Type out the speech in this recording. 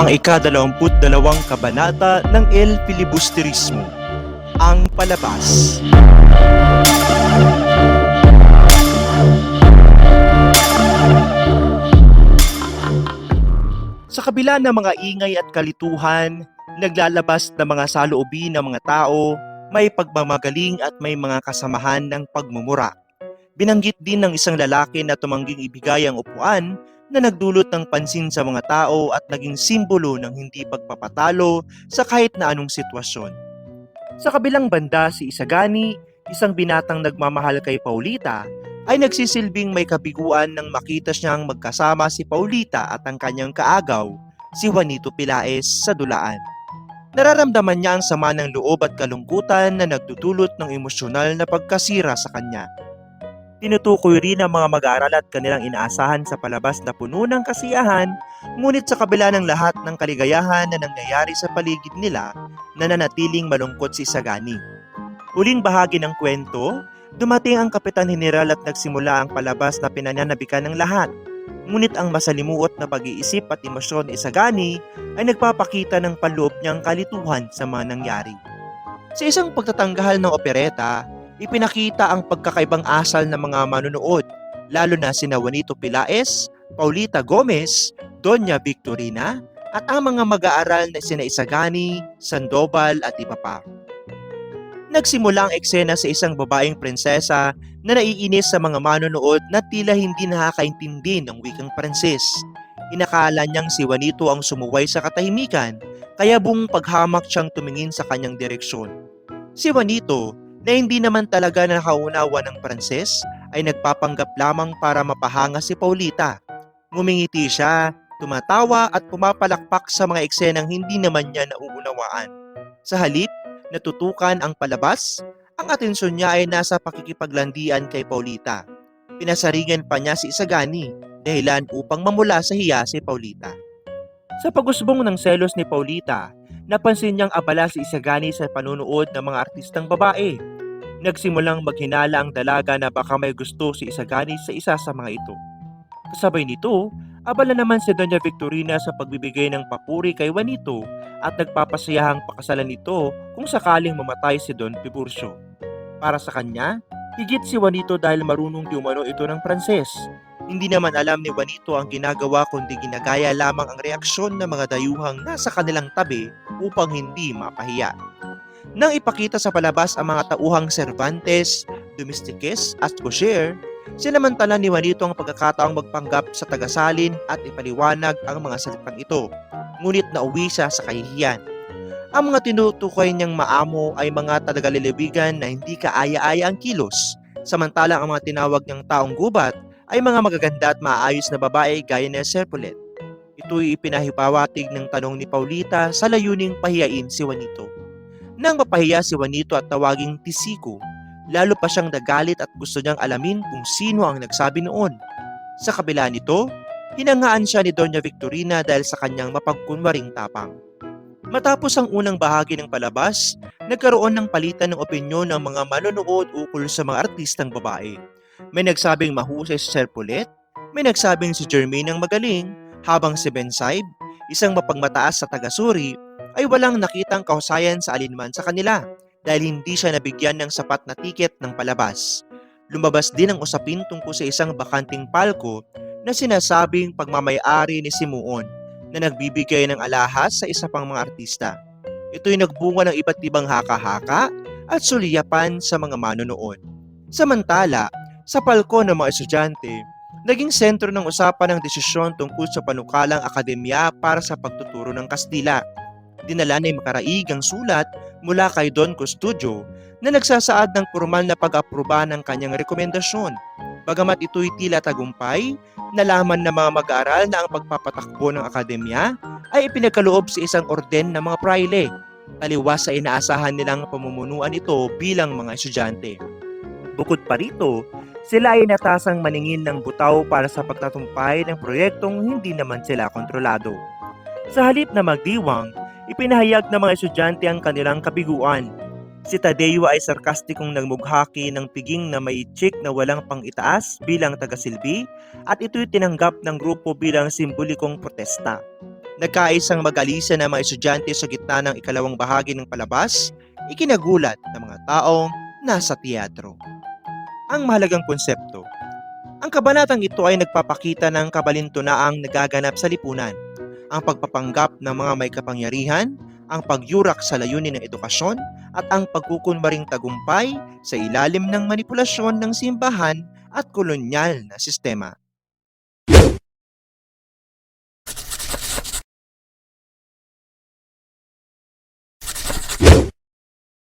ang ikadalawamput dalawang kabanata ng El Filibusterismo, ang palabas. Sa kabila ng mga ingay at kalituhan, naglalabas na mga saloobi ng mga tao, may pagmamagaling at may mga kasamahan ng pagmumura. Binanggit din ng isang lalaki na tumangging ibigay ang upuan na nagdulot ng pansin sa mga tao at naging simbolo ng hindi pagpapatalo sa kahit na anong sitwasyon. Sa kabilang banda, si Isagani, isang binatang nagmamahal kay Paulita, ay nagsisilbing may kabiguan nang makita siyang magkasama si Paulita at ang kanyang kaagaw, si Juanito Pilaes, sa dulaan. Nararamdaman niya ang sama ng loob at kalungkutan na nagdudulot ng emosyonal na pagkasira sa kanya. Tinutukoy rin ang mga mag-aaral at kanilang inaasahan sa palabas na puno ng kasiyahan, ngunit sa kabila ng lahat ng kaligayahan na nangyayari sa paligid nila, nananatiling malungkot si Sagani. Huling bahagi ng kwento, dumating ang Kapitan General at nagsimula ang palabas na pinananabikan ng lahat. Ngunit ang masalimuot na pag-iisip at emosyon ni Isagani ay nagpapakita ng panloob niyang kalituhan sa mga nangyari. Sa isang pagtatanggahal ng opereta, ipinakita ang pagkakaibang asal ng mga manunood, lalo na sina Juanito Pilaes, Paulita Gomez, Doña Victorina, at ang mga mag-aaral na sina Isagani, Sandoval at iba pa. Nagsimula ang eksena sa isang babaeng prinsesa na naiinis sa mga manonood na tila hindi nakakaintindi ng wikang Pranses. Inakala niyang si Juanito ang sumuway sa katahimikan, kaya buong paghamak siyang tumingin sa kanyang direksyon. Si Juanito, na hindi naman talaga nakaunawa ng Pranses, ay nagpapanggap lamang para mapahanga si Paulita. Ngumingiti siya, tumatawa at pumapalakpak sa mga eksenang hindi naman niya nauunawaan. Sa halip, natutukan ang palabas, ang atensyon niya ay nasa pakikipaglandian kay Paulita. Pinasaringan pa niya si Isagani, dahilan upang mamula sa hiya si Paulita. Sa pagusbong ng selos ni Paulita, napansin niyang abala si Isagani sa panunood ng mga artistang babae. Nagsimulang maghinala ang dalaga na baka may gusto si Isagani sa isa sa mga ito. Kasabay nito, abala naman si Doña Victorina sa pagbibigay ng papuri kay Juanito at nagpapasayahang pakasalan nito kung sakaling mamatay si Don Tiburcio. Para sa kanya, higit si Juanito dahil marunong di ito ng Pranses. Hindi naman alam ni Juanito ang ginagawa kundi ginagaya lamang ang reaksyon ng mga dayuhang nasa kanilang tabi upang hindi mapahiya. Nang ipakita sa palabas ang mga tauhang Cervantes, Domestiques at Boucher, sinamantala ni Juanito ang pagkakataong magpanggap sa tagasalin at ipaliwanag ang mga salitang ito ngunit nauwi siya sa kahihiyan. Ang mga tinutukoy niyang maamo ay mga talagalilibigan na hindi kaaya-aya ang kilos, samantalang ang mga tinawag niyang taong gubat ay mga magaganda at maayos na babae gaya ni Serpulet. Ito'y ipinahipawatig ng tanong ni Paulita sa layuning pahiyain si Juanito. Nang mapahiya si Juanito at tawaging Tisiko, lalo pa siyang nagalit at gusto niyang alamin kung sino ang nagsabi noon. Sa kabila nito, Hinangaan siya ni Doña Victorina dahil sa kanyang mapagkunwaring tapang. Matapos ang unang bahagi ng palabas, nagkaroon ng palitan ng opinyon ng mga manonood ukol sa mga artistang babae. May nagsabing mahusay si Serpulet, may nagsabing si Jermaine ang magaling, habang si Bensaib, isang mapagmataas sa tagasuri, ay walang nakitang kahusayan sa alinman sa kanila dahil hindi siya nabigyan ng sapat na tiket ng palabas. Lumabas din ang usapin tungkol sa isang bakanting palko na sinasabing pagmamayari ni Simuon na nagbibigay ng alahas sa isa pang mga artista. Ito'y nagbunga ng iba't ibang haka-haka at suliyapan sa mga manonood. Samantala, sa palko ng mga estudyante, naging sentro ng usapan ng desisyon tungkol sa panukalang akademya para sa pagtuturo ng Kastila. Dinala ni Makaraig ang sulat mula kay Don Custodio na nagsasaad ng formal na pag-aproba ng kanyang rekomendasyon. Bagamat ito'y tila tagumpay, nalaman ng mga mag-aaral na ang pagpapatakbo ng akademya ay ipinagkaloob sa isang orden ng mga praile, taliwas sa inaasahan nilang pamumunuan ito bilang mga estudyante. Bukod pa rito, sila ay natasang maningin ng butaw para sa pagtatumpay ng proyektong hindi naman sila kontrolado. Sa halip na magdiwang, ipinahayag ng mga estudyante ang kanilang kabiguan Si Tadeo ay sarkastikong nagmughaki ng piging na may chick na walang pang-itaas bilang tagasilbi at ito'y tinanggap ng grupo bilang simbolikong protesta. Nagkaisang mag-alisa ng mga estudyante sa gitna ng ikalawang bahagi ng palabas, ikinagulat ng mga taong nasa teatro. Ang mahalagang konsepto. Ang kabanatang ito ay nagpapakita ng kabalintunaang nagaganap sa lipunan, ang pagpapanggap ng mga may kapangyarihan, ang pagyurak sa layunin ng edukasyon, at ang pagkukunwaring tagumpay sa ilalim ng manipulasyon ng simbahan at kolonyal na sistema.